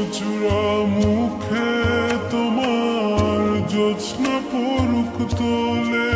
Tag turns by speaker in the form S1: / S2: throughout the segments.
S1: কৃষ্ণচূড়া মুখে তোমার জ্যোৎস্না পরুক তোলে।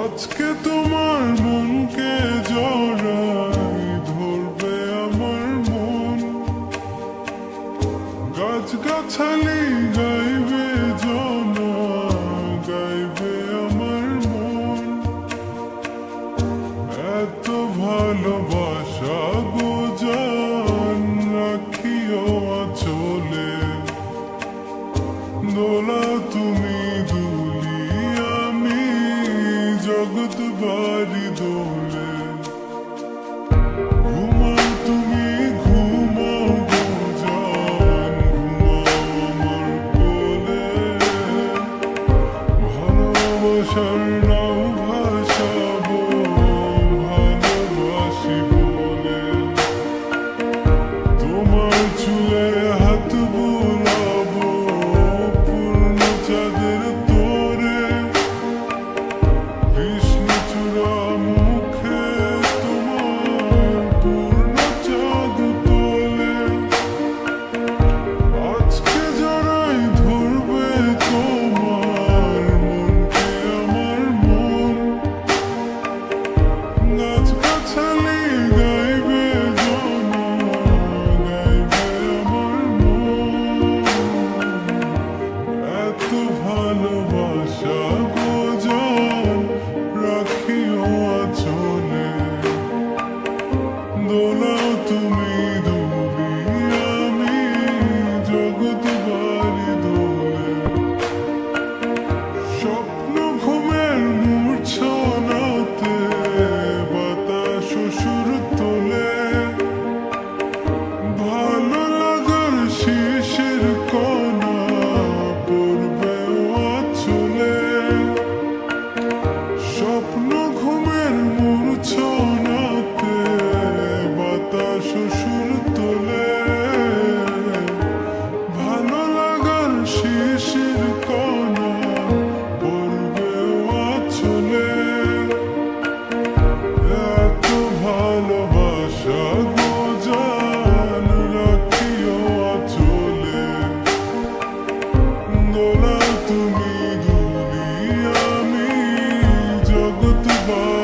S1: আজকে তোমার মনকে জড়াই ধরবে আমার মন। গাছ গাছালি গাইবে জনা, গাইবে আমার মন। এত ভালোবাসা দোলা তুমি দুলি আমি জগৎ বাড়ি দোলে more.